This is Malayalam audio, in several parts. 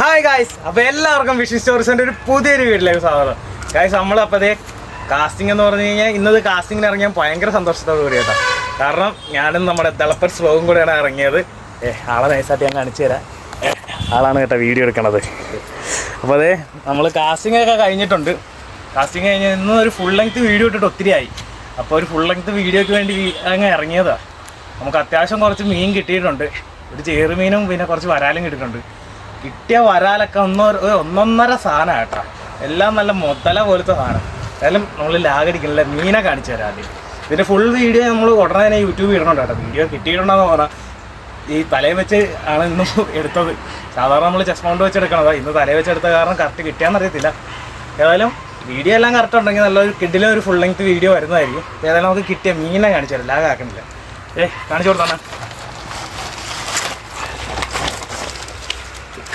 ഹായ് ഗായ്സ് അപ്പോൾ എല്ലാവർക്കും വിഷി സ്റ്റോറീസിന്റെ ഒരു പുതിയൊരു വീട്ടിലേക്ക് സ്വാഗതം. ഗായ്സ് നമ്മളപ്പോൾ കാസ്റ്റിംഗ് എന്ന് പറഞ്ഞു കഴിഞ്ഞാൽ ഇന്നത് കാസ്റ്റിങ്ങിന് ഇറങ്ങിയാൽ ഭയങ്കര സന്തോഷത്തോടു കൂടി കേട്ടോ കാരണം ഞാനും നമ്മുടെ ദളപ്പർ സ്ലോവും കൂടെയാണ് ഇറങ്ങിയത്. ഏ ആളെ നൈസായിട്ട് ഞാൻ കാണിച്ചു തരാം. ആളാണ് കേട്ടോ വീഡിയോ എടുക്കണത്. അപ്പോൾ അതെ നമ്മൾ കാസ്റ്റിംഗ് ഒക്കെ കഴിഞ്ഞിട്ടുണ്ട്. കാസ്റ്റിംഗ് കഴിഞ്ഞ് ഇന്ന് ഒരു ഫുൾ ലെങ്ത് വീഡിയോ ഇട്ടിട്ട് ഒത്തിരി ആയി. അപ്പോൾ ഒരു ഫുൾ ലെങ്ത് വീഡിയോയ്ക്ക് വേണ്ടി അങ്ങ് ഇറങ്ങിയതാണ് നമുക്ക് അത്യാവശ്യം കുറച്ച് മീൻ കിട്ടിയിട്ടുണ്ട്. ഒരു ചേറുമീനും പിന്നെ കുറച്ച് വരാലും കിട്ടിയിട്ടുണ്ട്. കിട്ടിയ വരാലൊക്കെ ഒന്നോ ഒന്നൊന്നര സാധനം കേട്ടോ. എല്ലാം നല്ല മുതല പോലത്തെ സാധനം. എന്തായാലും നമ്മൾ ലാഗടിക്കണില്ല മീനെ കാണിച്ചു തരാം ആദ്യം. ഇതിന്റെ ഫുൾ വീഡിയോ നമ്മൾ ഉടനെ തന്നെ യൂട്യൂബിൽ ഇടണുണ്ട് കേട്ടോ. വീഡിയോ കിട്ടിയിട്ടുണ്ടെന്ന് പറഞ്ഞാൽ ഈ തലയിൽ വെച്ച് ആണ് ഇന്ന് എടുത്തത്. സാധാരണ നമ്മൾ ചെസ് മൗണ്ട് വെച്ച് എടുക്കണതാ. ഇന്ന് തലയിൽ വെച്ച് എടുത്ത കാരണം കറക്റ്റ് കിട്ടിയാന്നറിയത്തില്ല ഏതായാലും വീഡിയോ എല്ലാം കറക്റ്റ് ഉണ്ടെങ്കിൽ നല്ലൊരു കിഡിലെ ഒരു ഫുൾ ലെങ്ത് വീഡിയോ വരുന്നതായിരിക്കും. ഏതായാലും നമുക്ക് കിട്ടിയ മീനെ കാണിച്ചു തരാം. ലാഗ് ആക്കണില്ല. ഏ കാണിച്ചു കൊടുത്താ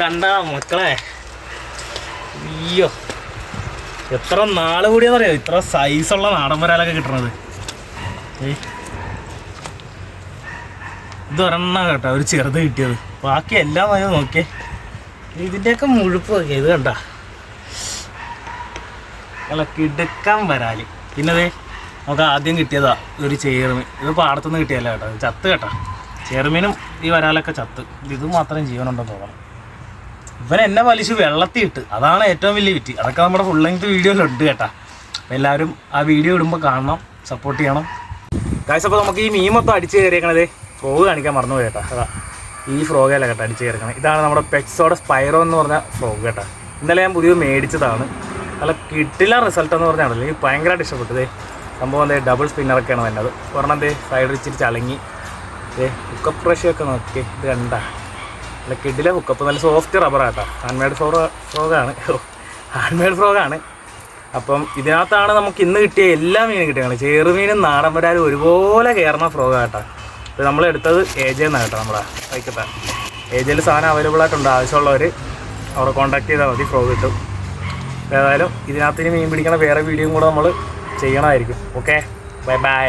കണ്ട മക്കളെ? അയ്യോ. എത്ര നാൾ കൂടിയാന്നറിയോ? ഇത്ര സൈസുള്ള നാടൻ വരാലൊക്കെ കിട്ടണത്. ഏയ്. ഇത് ഒരെണ്ണ കേട്ടോ ഒരു ചെറുത് കിട്ടിയത്. ബാക്കി എല്ലാം വാങ്ങി നോക്കിയേ. ഇതിന്റെയൊക്കെ മുഴുപ്പ് നോക്കിയേ ഇത് കണ്ട. നല്ല കിടുക്കാൻ വരാൽ. പിന്നെ ദേ നമുക്ക് ആദ്യം കിട്ടിയതാ ഒരു ചേർമീൻ. ഇത് പാടത്തുനിന്ന് കിട്ടിയല്ല കേട്ടോ ചത്ത് കേട്ടോ. ചേർമീനും ഈ വരാലൊക്കെ ചത്ത്. ഇത് മാത്രം ജീവനുണ്ടെന്ന് തോന്നണം. ഇവൻ എന്നെ വലിച്ച് വെള്ളത്തിയിട്ട്. അതാണ് ഏറ്റവും വലിയ വിറ്റി അതൊക്കെ നമ്മുടെ ഫുൾ ലെങ്ത് വീഡിയോയിലുണ്ട് കേട്ടാ. എല്ലാവരും ആ വീഡിയോ ഇടുമ്പോൾ കാണണം സപ്പോർട്ട് ചെയ്യണം. കാശ് അപ്പോൾ നമുക്ക് ഈ മീൻ മൊത്തം അടിച്ച് കയറിയേക്കണത് ഫ്രോഗ് കാണിക്കാൻ മറന്നു പോയേട്ടാ അതാ. ഈ ഫ്രോഗല്ല കേട്ടോ അടിച്ച് കയറിക്കണം ഇതാണ് നമ്മുടെ പെക്സോടെ സ്പൈറോ എന്ന് പറഞ്ഞ ഫ്രോഗ് കേട്ടാ. ഇന്നലെ ഞാൻ പുതിയത് മേടിച്ചതാണ്. നല്ല കിട്ടില്ല റിസൾട്ട് എന്ന് പറഞ്ഞാണല്ലോ എനിക്ക് ഭയങ്കരമായിട്ട് ഇഷ്ടപ്പെട്ടത് സംഭവം എന്തേ ഡബിൾ സ്പിന്നറൊക്കെയാണ് വന്നത്. ഒരെണ്ണം എന്തേ സൈഡ് ഇച്ചിരി ചളങ്ങി. ഏ ഹുക്കപ്പ് പ്രഷൊക്കെ നോക്കി ഇത് കണ്ടാ. നല്ല കിഡിലെ ഹുക്കപ്പ് നല്ല സോഫ്റ്റ് റബ്ബറാട്ടോ ഹാൻഡ്മെയ്ഡ് ഫ്രോ ഫ്രോഗാണ് ഹാൻഡ് ഫ്രോഗാണ് അപ്പം ഇതിനകത്താണ് നമുക്ക് ഇന്ന് കിട്ടിയ എല്ലാ മീനും കിട്ടിയത് ചേറുമീനും നാടൻ വരാലും ഒരുപോലെ കയറുന്ന ഫ്രോഗാട്ടോ ഇത് നമ്മൾ എടുത്തത് എന്നാണ് കേട്ടോ നമ്മളെ വൈക്കത്തെ. ഏജയിൽ സാധനം അവൈലബിൾ ആയിട്ടുണ്ട്. ആവശ്യമുള്ളവർ അവിടെ കോൺടാക്ട് ചെയ്താൽ മതി ഫ്രോഗ് കിട്ടും. ഏതായാലും ഇതിനകത്ത് ഇനി മീൻ പിടിക്കണ വേറെ വീഡിയോയും കൂടെ നമ്മൾ ചെയ്യണമായിരിക്കും. Okay bye bye